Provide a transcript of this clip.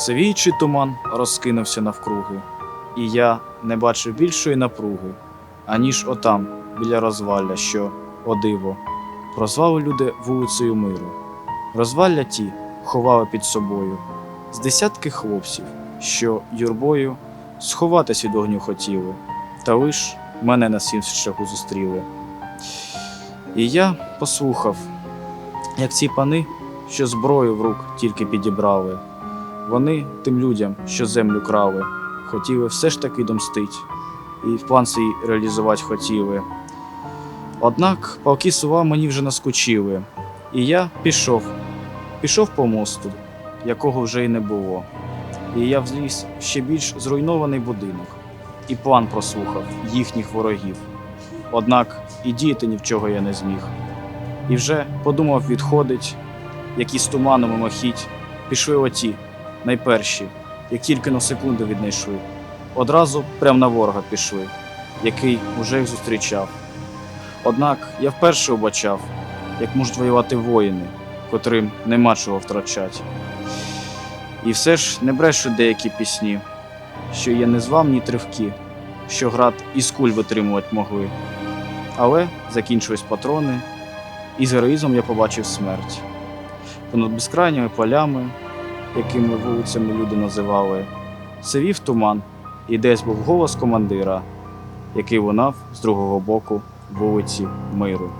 Сивіючий туман розкинувся навкруги, і я не бачив більшої напруги, аніж отам, біля розвалля, що, о диво, прозвали люди вулицею миру. Розвалля ті ховали під собою з десятки хлопців, що юрбою сховатись від огню хотіли, та лиш мене на сім шляху зустріли. І я послухав, як ці пани, що зброю в рук тільки підібрали, вони тим людям, що землю крали, хотіли все ж таки домстить, і план свій реалізувати хотіли. Однак палки сува мені вже наскучили, і я пішов, пішов по мосту, якого вже й не було. І я вліз в ще більш зруйнований будинок, і план прослухав їхніх ворогів. Однак і діяти ні в чого я не зміг. І вже подумав відходить, які з туманом мимохідь пішли оті, найперші, як тільки на секунду віднайшли. Одразу прям на ворога пішли, який уже їх зустрічав. Однак я вперше обачав, як можуть воювати воїни, котрим нема чого втрачать. І все ж не брешуть деякі пісні, що є незламні тривки, що град із куль витримувати могли. Але закінчились патрони, і з героїзмом я побачив смерть. Понад безкрайніми полями, якими вулицями люди називали, сивів туман, і десь був голос командира, який лунав з другого боку вулиці Миру.